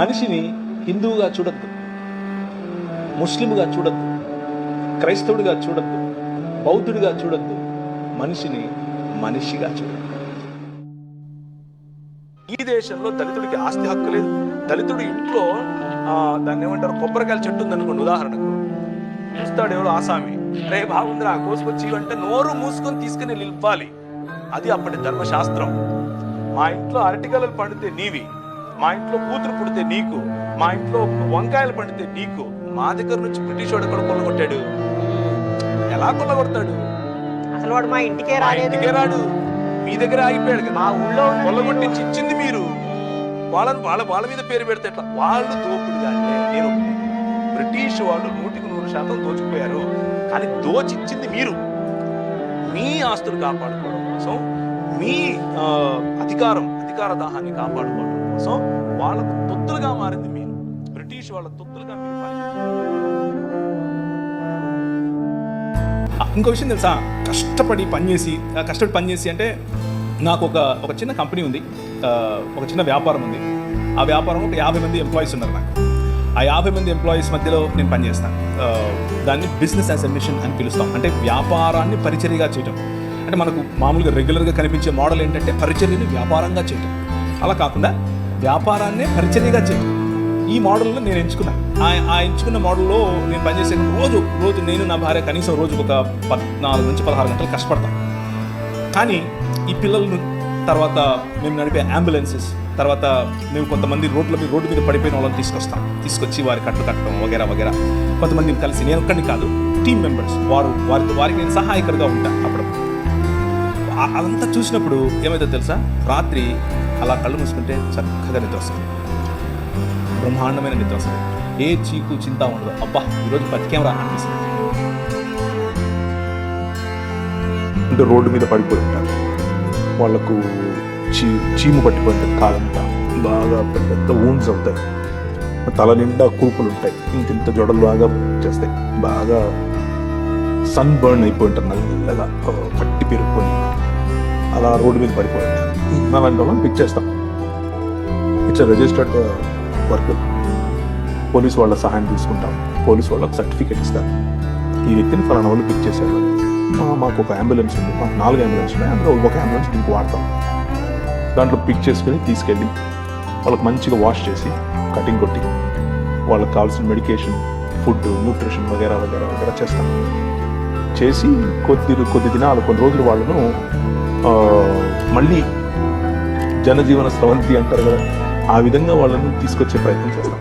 మనిషిని హిందువుగా చూడొద్దు ముస్లింగా చూడద్దు క్రైస్తవుడిగా చూడొద్దు బౌద్ధుడిగా చూడద్దు మనిషిని మనిషిగా చూడొద్దు. ఈ దేశంలో దళితుడికి ఆస్తి హక్కు లేదు. దళితుడి ఇంట్లో దాన్ని ఏమంటారు కొబ్బరికాయల చెట్టు ఉందనుకోండి ఉదాహరణకు. చూస్తాడు ఎవరు ఆసామి. రే బాగుందిరా కోసుకొచ్చి అంటే నోరు మూసుకొని తీసుకుని నిలిపాలి అది అప్పటి ధర్మశాస్త్రం. మా ఇంట్లో అరటికలలు పండితే నీవి. మా ఇంట్లో కూతురు పుడితే నీకు మా ఇంట్లో వంకాయలు పండితే నీకు మా దగ్గర నుంచి బ్రిటిష్ వాడు ఎక్కడ కొల్లగొట్టాడు. ఎలా కొల్లగొడతాడు? అసలు వాడు మా ఇంటికే ఇంటికే రాడు. మీ దగ్గర ఆగిపోయాడు కదా. మా ఊళ్ళో కొల్లగొట్టించి ఇచ్చింది మీరు. వాళ్ళని వాళ్ళ వాళ్ళ మీద పేరు పెడితే ఎట్లా? వాళ్ళు దోపుడుగా అంటే నేను. బ్రిటిష్ వాళ్ళు నూటికి నూరు శాతం దోచుకుపోయారు. కానీ దోచిచ్చింది మీరు. మీ ఆస్తులు కాపాడుకోవడం కోసం మీ అధికారం అధికార దాహాన్ని కాపాడుకోవడం. సో వాళ్ళకు తొత్తులుగా మారింది మీరు. బ్రిటిష్ వాళ్ళ తొత్తులుగా మీరు ఇంకో విషయం తెలుసా? కష్టపడి పనిచేసి కష్టపడి పనిచేసి అంటే నాకు ఒక ఒక చిన్న కంపెనీ ఉంది. ఒక చిన్న వ్యాపారం ఉంది. ఆ వ్యాపారంలో ఒక యాభై మంది ఎంప్లాయీస్ ఉన్నారు నాకు. ఆ యాభై మంది ఎంప్లాయీస్ మధ్యలో నేను పనిచేస్తాను. దాన్ని బిజినెస్ యాజ్ ఎ మిషన్ అని పిలుస్తాం. అంటే వ్యాపారాన్ని పరిచర్యగా చేయటం. అంటే మనకు మామూలుగా రెగ్యులర్గా కనిపించే మోడల్ ఏంటంటే పరిచర్యని వ్యాపారంగా చేయటం. అలా కాకుండా వ్యాపారాన్నే పరిచర్యగా చేయటం ఈ మోడల్ని నేను ఎంచుకున్నాను ఆ ఆ ఎంచుకున్న మోడల్లో నేను పనిచేసే రోజు రోజు నేను నా భార్య కనీసం రోజుకు ఒక పద్నాలుగు నుంచి పదహారు గంటలు కష్టపడతాను కానీ ఈ పిల్లలను తర్వాత మేము నడిపే అంబులెన్సెస్ తర్వాత మేము కొంతమంది రోడ్ల మీద రోడ్డు మీద పడిపోయిన వాళ్ళని తీసుకొస్తాం. తీసుకొచ్చి వారి కట్లు కట్టడం వగేరా వగేరా. కొంతమందిని కలిసి నేను ఒక్కడిని కాదు టీం మెంబర్స్. వారు వారి వారికి నేను సహాయకరుగా ఉంటాను అప్పుడు అదంతా చూసినప్పుడు ఏమైతే తెలుసా? రాత్రి అలా కళ్ళు మూసుకుంటే చక్కగా నిద్ర వస్తుంది. బ్రహ్మాండమైన నిద్ర వస్తుంది. ఏ చీకు చింత ఉండదు. అబ్బా ఈరోజు బతికేమరా అనిపిస్తుంది. అంటే రోడ్డు మీద పడిపోయి ఉంటారు. వాళ్ళకు చీ చీము పట్టిపోయింది కాలంతా బాగా పెద్ద పెద్ద ఊన్స్ అవుతాయి. తల నిండా కూపులు ఉంటాయి. ఇంత ఇంత జొడలు బాగా చేస్తాయి. బాగా సన్ బర్న్ అయిపోయి ఉంటారు. నల్లగా పట్టి పెరుక్కొని అలా రోడ్డు మీద పడిపోయాడు. ఉంటారు అలాంటి వాళ్ళని పిక్ చేస్తాం. ఇట్స్ రిజిస్టర్డ్ వర్క్ పోలీస్ వాళ్ళ సహాయం తీసుకుంటాం. పోలీస్ వాళ్ళకి సర్టిఫికేట్ ఇస్తారు. ఈ వ్యక్తిని ఫలానా వాళ్ళు పిక్ చేశారు. మాకు ఒక అంబులెన్స్ ఉంది. మాకు నాలుగు అంబులెన్స్ ఉన్నాయి. అందులో ఒక అంబులెన్స్ దీనికి వాడతాం. దాంట్లో పిక్ చేసుకుని తీసుకెళ్ళి వాళ్ళకి మంచిగా వాష్ చేసి కటింగ్ కొట్టి వాళ్ళకి కావాల్సిన మెడికేషన్ ఫుడ్ న్యూట్రిషన్ వగేరా వగేరా వగేరా చేస్తాం. చేసి కొద్ది కొద్ది దినాలు కొన్ని రోజులు వాళ్ళను మళ్ళీ జనజీవన స్రవంతి అంటారు కదా ఆ విధంగా వాళ్ళను తీసుకొచ్చే ప్రయత్నం చేస్తాం.